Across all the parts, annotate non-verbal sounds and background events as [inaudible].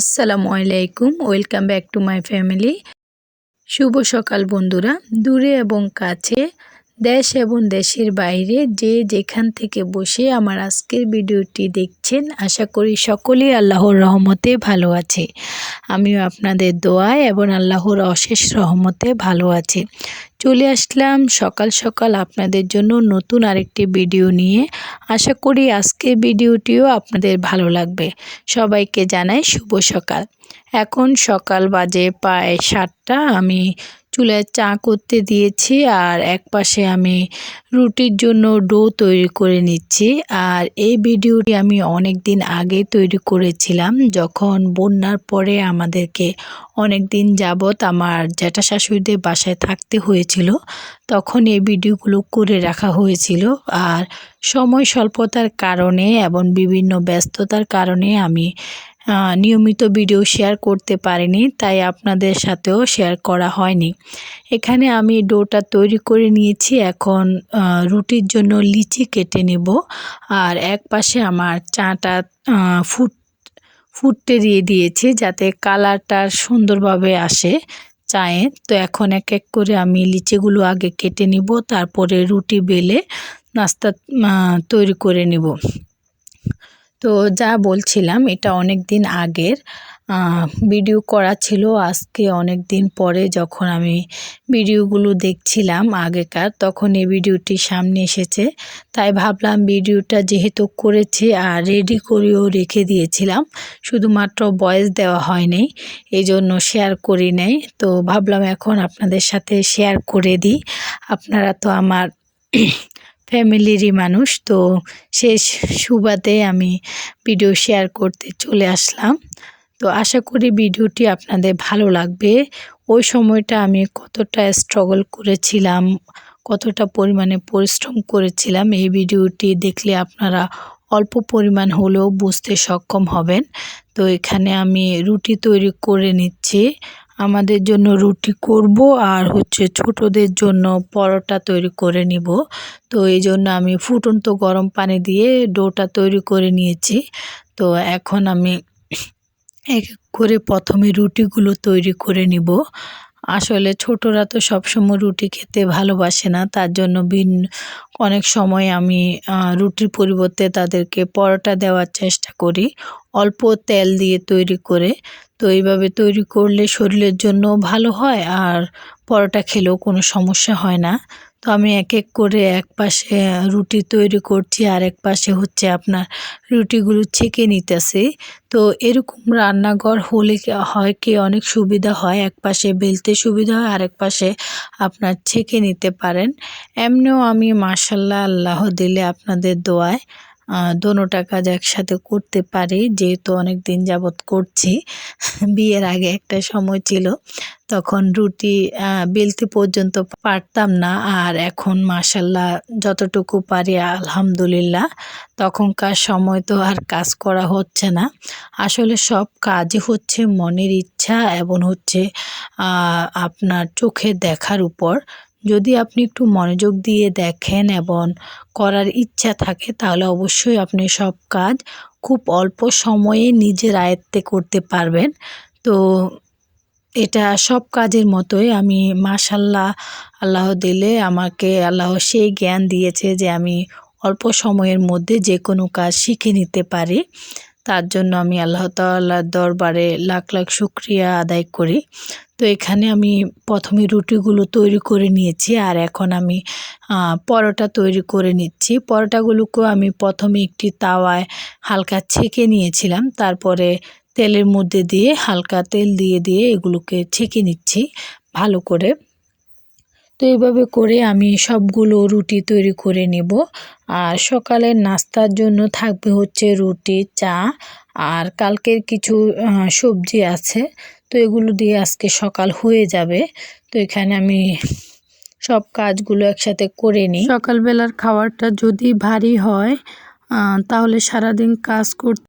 আসসালামু আলাইকুম welcome back to my family. শুভ সকাল বন্ধুরা। দূরে এবং কাছে দেশ এবং দেশের বাইরে যে যেখান থেকে বসে আমার আজকের ভিডিওটি দেখছেন, আশা করি সকলেই আল্লাহর রহমতে ভালো আছে। আমিও আপনাদের দোয়ায় এবং আল্লাহর অশেষ রহমতে ভালো আছে। চলে আসলাম সকাল সকাল আপনাদের জন্য নতুন আরেকটি ভিডিও নিয়ে। আশা করি আজকের ভিডিওটিও আপনাদের ভালো লাগবে। সবাইকে জানাই শুভ সকাল। এখন সকাল বাজে প্রায় সাতটা। আমি চুলায় চা করতে দিয়েছি আর এক পাশে আমি রুটির জন্য ডো তৈরি করে নিচ্ছি। আর এই ভিডিওটি আমি অনেক দিন আগে তৈরি করেছিলাম। যখন বন্যার পরে আমাদেরকে অনেক দিন যাবৎ আমার জ্যাঠা শাশুড়িদের বাসায় থাকতে হয়েছিল, তখন এই ভিডিওগুলো করে রাখা হয়েছিল। আর সময় স্বল্পতার কারণে এবং বিভিন্ন ব্যস্ততার কারণে আমি নিয়মিত ভিডিও শেয়ার করতে পারিনি, তাই আপনাদের সাথেও শেয়ার করা হয়নি। এখানে আমি ডোটা তৈরি করে নিয়েছি, এখন রুটির জন্য লিচি কেটে নেব, আর এক পাশে আমার চাটা ফুট, ফুটতে দিয়ে দিয়েছি যাতে কালারটা সুন্দরভাবে আসে চায়ে। তো এখন এক এক করে আমি লিচিগুলো আগে কেটে নিব, তারপরে রুটি বেলে নাস্তা তৈরি করে নিব। তো যা বলছিলাম, এটা অনেক দিন আগের ভিডিও করা ছিল আজকে অনেক দিন পরে যখন আমি ভিডিওগুলো দেখছিলাম আগেকার, তখন এই ভিডিওটি সামনে এসেছে। তাই ভাবলাম ভিডিওটা যেহেতু করেছি আর রেডি করেও রেখে দিয়েছিলাম, শুধুমাত্র বয়েস দেওয়া হয়নি, এই জন্য শেয়ার করি নাই। তো ভাবলাম এখন আপনাদের সাথে শেয়ার করে দিই। আপনারা তো আমার ফ্যামিলিরই মানুষ, তো শেষ সুবাদে আমি ভিডিও শেয়ার করতে চলে আসলাম। তো আশা করি ভিডিওটি আপনাদের ভালো লাগবে। ওই সময়টা আমি কতটা স্ট্রাগল করেছিলাম, কতটা পরিমাণে পরিশ্রম করেছিলাম, এই ভিডিওটি দেখলে আপনারা অল্প পরিমাণ হলেও বুঝতে সক্ষম হবেন। তো এখানে আমি রুটি তৈরি করে নিচ্ছি। আমাদের জন্য রুটি করব আর হচ্ছে ছোটদের জন্য পরোটা তৈরি করে নিব। তো এই জন্য আমি ফুটন্ত গরম পানি দিয়ে ডোটা তৈরি করে নিয়েছি। তো এখন আমি এক করে প্রথমে রুটিগুলো তৈরি করে নিব। আসলে ছোটরা তো সবসময় রুটি খেতে ভালোবাসে না, তার জন্য ভিন্ন অনেক সময় আমি রুটির পরিবর্তে তাদেরকে পরোটা দেওয়ার চেষ্টা করি। অল্প তেল দিয়ে তৈরি করে। তো এইভাবে তৈরি করলে শরীরের জন্য ভালো হয় আর পরোটা খেলেও কোনো সমস্যা হয় না। তো আমি এক এক করে এক পাশে রুটি তৈরি করছি আর এক পাশে হচ্ছে আপনার রুটিগুলো ছেঁকে নিতেছি। তো এরকম রান্নাঘর হলে হয় কি অনেক সুবিধা হয়। এক পাশে বেলতে সুবিধা হয়, আরেক পাশে আপনার ছেঁকে নিতে পারেন। এমনিও আমি মাসাল্লাহ আল্লাহ দিলে আপনাদের দোয়ায় দোনোটা কাজ একসাথে করতে পারি, যেহেতু অনেক দিন যাবৎ করছি, বিয়ের আগে একটা সময় ছিল, তখন রুটি বেলতে পর্যন্ত পারতাম না, আর এখন মাসাল্লাহ যতটুকু পারি, আলহামদুলিল্লাহ, তখনকার সময় তো আর কাজ করা হচ্ছে না। আসলে সব কাজই হচ্ছে মনের ইচ্ছা এবং হচ্ছে আপনার চোখে দেখার উপর। যদি আপনি একটু মনোযোগ দিয়ে দেখেন এবং করার ইচ্ছা থাকে, তাহলে অবশ্যই আপনি সব কাজ খুব অল্প সময়ে নিজের আয়ত্তে করতে পারবেন। তো এটা সব কাজের মতোই আমি মাশাল্লাহ আল্লাহ দিলে আমাকে, আল্লাহ সেই জ্ঞান দিয়েছে যে আমি অল্প সময়ের মধ্যে যে কোনো কাজ শিখে নিতে পারি। তার জন্য আমি আল্লাহ তাল্লার দরবারে লাখ লাখ শুক্রিয়া আদায় করি। তো এখানে আমি প্রথমে রুটিগুলো তৈরি করে নিয়েছি আর এখন আমি পরোটা তৈরি করে নিচ্ছি। পরোটাগুলোকেও আমি প্রথমে একটি তাওয়ায় হালকা ছেঁকে নিয়েছিলাম, তারপরে তেলের মধ্যে দিয়ে হালকা তেল দিয়ে দিয়ে এগুলোকে ছেঁকে নিচ্ছি ভালো করে। তো এইভাবে করে আমি সবগুলো রুটি তৈরি করে নেব। আর সকালের নাস্তার জন্য থাকবে হচ্ছে রুটি, চা আর কালকের কিছু সবজি আছে। তো এগুলো দিয়ে আজকে সকাল হয়ে যাবে। তো এখানে আমি সব কাজগুলো একসাথে করে নিই। সকালবেলার খাবারটা যদি ভারী হয় তাহলে সারাদিন কাজ করতে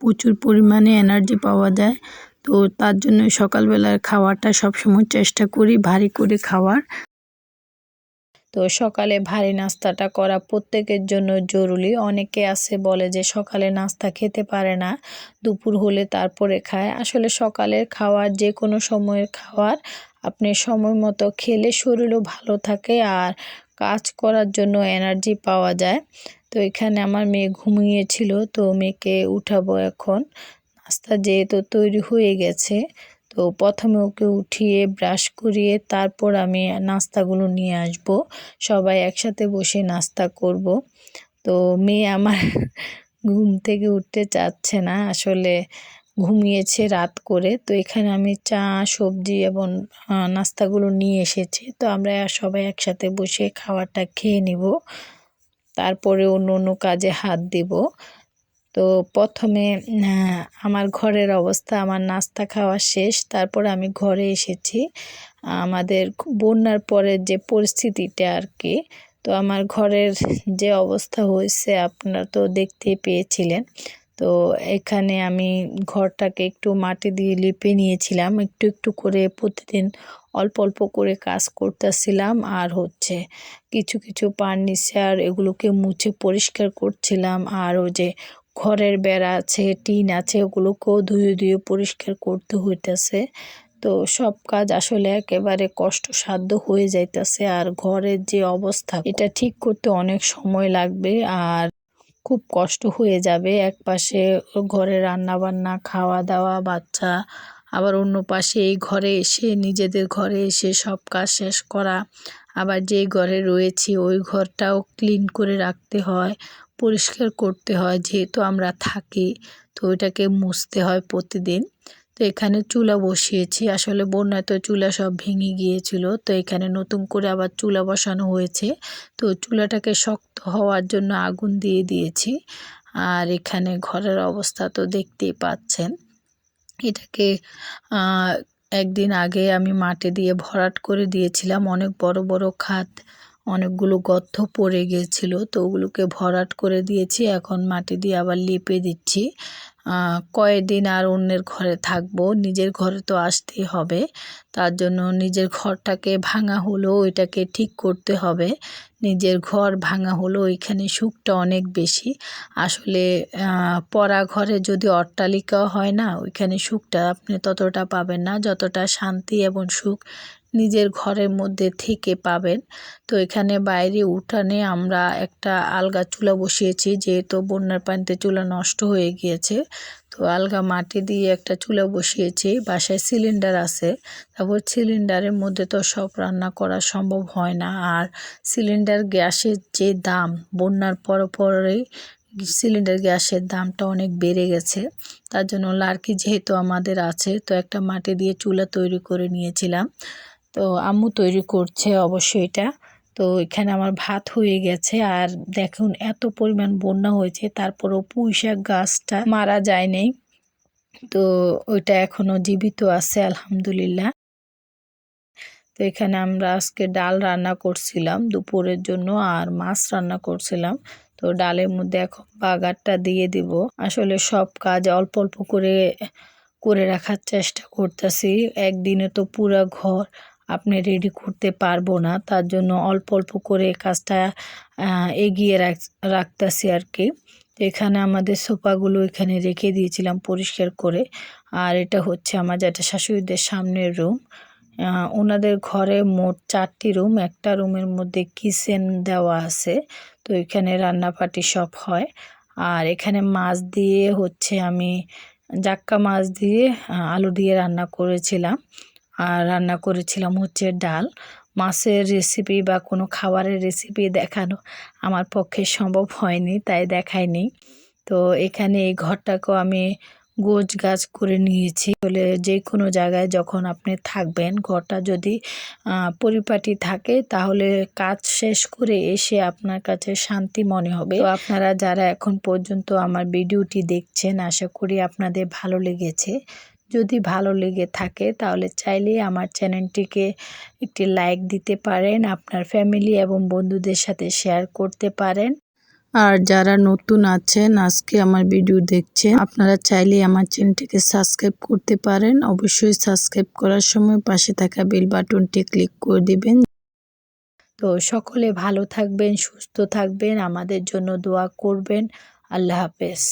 প্রচুর পরিমাণে এনার্জি পাওয়া যায়। তো তার জন্য সকালবেলার খাওয়াটা সবসময় চেষ্টা করি, ভারী করে খাওয়ার। তো সকালে ভারী নাস্তাটা করা প্রত্যেকের জন্য জরুরি। অনেকে আছে বলে যে সকালে নাস্তা খেতে পারে না, দুপুর হলে তারপরে খায়। আসলে সকালের খাওয়ার যে কোনো সময়ের খাওয়ার, আপনি সময় মতো খেলে শরীরও ভালো থাকে আর কাজ করার জন্য এনার্জি পাওয়া যায়। তো এখানে আমার মেয়ে ঘুমিয়েছিল, তো মেয়েকে উঠাবো এখন। নাস্তা যেহেতু তৈরি হয়ে গেছে, তো প্রথমে ওকে উঠিয়ে ব্রাশ করিয়ে তারপর আমি নাস্তাগুলো নিয়ে আসব। সবাই একসাথে বসে নাস্তা করব। তো মেয়ে আমার [laughs] ঘুম থেকে উঠতে চাচ্ছে না, আসলে ঘুমিয়েছে রাত করে। তো এখানে আমি চা, সবজি এবং নাস্তাগুলো নিয়ে এসেছি। তো আমরা সবাই একসাথে বসে খাবারটা খেয়ে নিব। তারপরে অন্য অন্য কাজে হাত দিব। তো প্রথমে আমার ঘরের অবস্থা, আমার নাস্তা খাওয়া শেষ, তারপর আমি ঘরে এসেছি। আমাদের বন্যার পরের যে পরিস্থিতিটা আর কি তো আমার ঘরের যে অবস্থা হয়েছে, আপনারা তো দেখতে পেয়েছিলেন। তো এখানে আমি ঘরটাকে একটু মাটি দিয়ে লিপে নিয়েছিলাম, একটু একটু করে প্রতিদিন অল্প অল্প করে কাজ করতেছিলাম। আর হচ্ছে কিছু কিছু ফার্নিচার এগুলোকে মুছে পরিষ্কার করছিলাম। আর ও যে ঘরের বেড়া আছে, টিন আছে, ওগুলোকেও ধুয়ে ধুয়ে পরিষ্কার করতে হইতেছে। তো সব কাজ আসলে একেবারে কষ্টসাধ্য হয়ে যাইতেছে আর ঘরের যে অবস্থা, এটা ঠিক করতে অনেক সময় লাগবে আর খুব কষ্ট হয়ে যাবে। এক পাশে ঘরে রান্না বান্না খাওয়া দাওয়া বাচ্চা, আবার অন্য পাশে এই ঘরে এসে, নিজেদের ঘরে এসে সব কাজ শেষ করা। আবার যেই ঘরে রয়েছি, ওই ঘরটাও ক্লিন করে রাখতে হয়। পরিষ্কার করতে হয়, যেহেতু আমরা থাকি, তো ওইটাকে মুছতে হয় প্রতিদিন। তো এখানে চুলা বসিয়েছি। আসলে বন্যায় তো চুলা সব ভেঙে গিয়েছিল, তো এখানে নতুন করে আবার চুলা বসানো হয়েছে। তো চুলাটাকে শক্ত হওয়ার জন্য আগুন দিয়ে দিয়েছি। আর এখানে ঘরের অবস্থা তো দেখতেই পাচ্ছেন। এটাকে একদিন আগে আমি মাটি দিয়ে ভরাট করে দিয়েছিলাম। অনেক বড় বড় খাত অনেকগুলো গর্ত পড়ে গিয়েছিল তো ওগুলোকে ভরাট করে দিয়েছি। এখন মাটি দিয়ে আবার লিপে দিচ্ছি। কয়েকদিন আর অন্যের ঘরে থাকব। নিজের ঘরে তো আসতেই হবে। তার জন্য নিজের ঘরটাকে ভাঙা হলো, ওইটাকে ঠিক করতে হবে। নিজের ঘর ভাঙা হলো, ওইখানে সুখটা অনেক বেশি। আসলে পড়া ঘরে যদি অট্টালিকা হয় না, ওইখানে সুখটা আপনি ততটা পাবেন না। যতটা শান্তি এবং সুখ নিজের ঘরের মধ্যে থেকে পাবেন। তো এখানে বাইরে উঠানে আমরা একটা আলগা চুলা বসিয়েছি, যেহেতু বন্যার পানিতে চুলা নষ্ট হয়ে গিয়েছে। তো আলগা মাটি দিয়ে একটা চুলা বসিয়েছি, বাসায় সিলিন্ডার আছে। তারপর সিলিন্ডারের মধ্যে তো সব রান্না করা সম্ভব হয় না। আর সিলিন্ডার গ্যাসের যে দাম, বন্যার পর পরেই সিলিন্ডার গ্যাসের দামটা অনেক বেড়ে গেছে। তার জন্য লার্কি যেহেতু আমাদের আছে, তো একটা মাটি দিয়ে চুলা তৈরি করে নিয়েছিলাম। তো আম্মু তৈরি করছে অবশ্যই এটা। তো এখানে আমার ভাত হয়ে গেছে আর দেখুন এত পরিমাণ বন্যা হয়েছে, তারপরও পুঁই শাক গাছটা মারা যায়নি। তো ওইটা এখনও জীবিত আছে, আলহামদুলিল্লাহ। তো এখানে আমরা আজকে ডাল রান্না করছিলাম দুপুরের জন্য আর মাছ রান্না করছিলাম। তো ডালের মধ্যে এখন বাগারটা দিয়ে দিব। আসলে সব কাজ অল্প অল্প করে করে রাখার চেষ্টা করতেছি। একদিনে তো পুরো ঘর আপনি রেডি করতে পারব না, তার জন্য অল্প অল্প করে কাজটা এগিয়ে রাখ, রাখতেছি আর কি এখানে আমাদের সোফাগুলো এখানে রেখে দিয়েছিলাম পরিষ্কার করে। আর এটা হচ্ছে আমার যেটা শাশুড়িদের সামনের রুম ওনাদের ঘরে মোট চারটি রুম একটা রুমের মধ্যে কিচেন দেওয়া আছে। তো এখানে রান্নাপাটি সব হয়। আর এখানে মাছ দিয়ে হচ্ছে আমি, জাক্কা মাছ দিয়ে, আলু দিয়ে রান্না করেছিলাম। আর রান্না করেছিলাম হচ্ছে ডাল। মাছের রেসিপি বা কোনো খাবারের রেসিপি দেখানো আমার পক্ষে সম্ভব হয়নি, তাই দেখায়নি তো এখানে এই ঘরটাকেও আমি গোছ গাছ করে নিয়েছি। বলে যে কোনো জায়গায় যখন আপনি থাকবেন, ঘরটা যদি পরিপাটি থাকে, তাহলে কাজ শেষ করে এসে আপনার কাছে শান্তি মনে হবে। তো আপনারা যারা এখন পর্যন্ত আমার ভিডিওটি দেখছেন, আশা করি আপনাদের ভালো লেগেছে। যদি ভালো লেগে থাকে তাহলে চাইলে আমার চ্যানেলটিকে একটি লাইক দিতে পারেন, আপনার ফ্যামিলি এবং বন্ধুদের সাথে শেয়ার করতে পারেন। আর যারা নতুন আছেন, আজকে আমার ভিডিও দেখছেন, আপনারা চাইলে আমার চ্যানেলটিকে সাবস্ক্রাইব করতে পারেন। অবশ্যই সাবস্ক্রাইব করার সময় পাশে থাকা বেল বাটনটি ক্লিক করে দিবেন। তো সকলে ভালো থাকবেন, সুস্থ থাকবেন, আমাদের জন্য দোয়া করবেন। আল্লাহ হাফেজ।